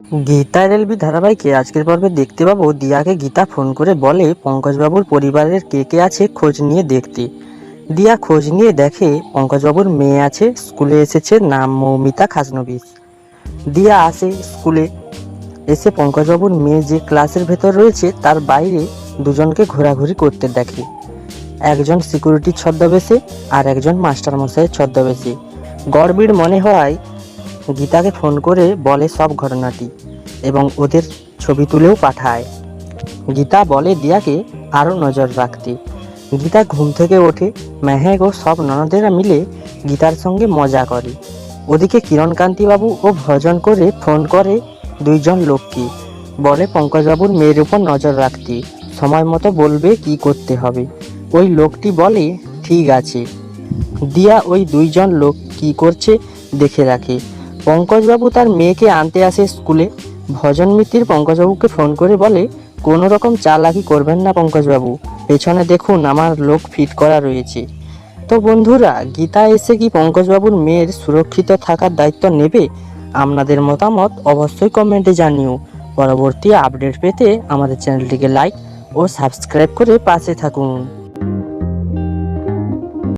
Gita LB ধারাবাহিকে আজকের পর্বে দেখতে পাবো দিয়াকে গীতা ফোন করে বলে পঙ্কজবাবুর পরিবারের কে কে আছে খোঁজ নিয়ে দেখতে। দিয়া খোঁজ নিয়ে দেখে পঙ্কজবাবুর মেয়ে আছে, স্কুলে এসেছে নাম মৌমিতা খাসনবিস দিয়া আসে স্কুলে, এসে পঙ্কজবাবুর মেয়ে যে ক্লাসের ভেতর রয়েছে তার বাইরে দুজনকে ঘোরাঘুরি করতে দেখে। একজন সিকিউরিটির ছদ্মবেশে আর একজন মাস্টারমশাইয়ের ছদ্মবেশে। গড়বিড় মনে হয় গীতাকে ফোন করে বলে সব ঘটনাটি এবং ওদের ছবি তুলেও পাঠায়। গীতা বলে, দিয়াকে আরও নজর রাখতে। গীতা ঘুম থেকে ওঠে। মেহেক ও সব ননদেরা মিলে গীতার সঙ্গে মজা করে। ওদিকে কিরণকান্তিবাবু ও ভজন করে ফোন করে দুইজন লোককে। বলে, পঙ্কজবাবুর মেয়ের উপর নজর রাখতে। সময় মতো বলবে কি করতে হবে। ওই লোকটি বলে, ঠিক আছে। দিয়া ওই দুইজন লোক কি করছে, দেখে রাখে। পঙ্কজবাবু তার মেয়েকে আনতে আসে স্কুলে। ভজন মিত্তির পঙ্কজবাবুকে ফোন করে বলে, কোনো রকম চালাকি করবেন না পঙ্কজবাবু। পেছনে দেখুন আমার লোক ফিট করা রয়েছে। তো বন্ধুরা, গীতা এসে কি পঙ্কজবাবুর মেয়ের সুরক্ষিত থাকার দায়িত্ব নেবে? আপনাদের মতামত অবশ্যই কমেন্টে জানিও। পরবর্তী আপডেট পেতে আমাদের চ্যানেলটিকে লাইক ও সাবস্ক্রাইব করে পাশে থাকুন।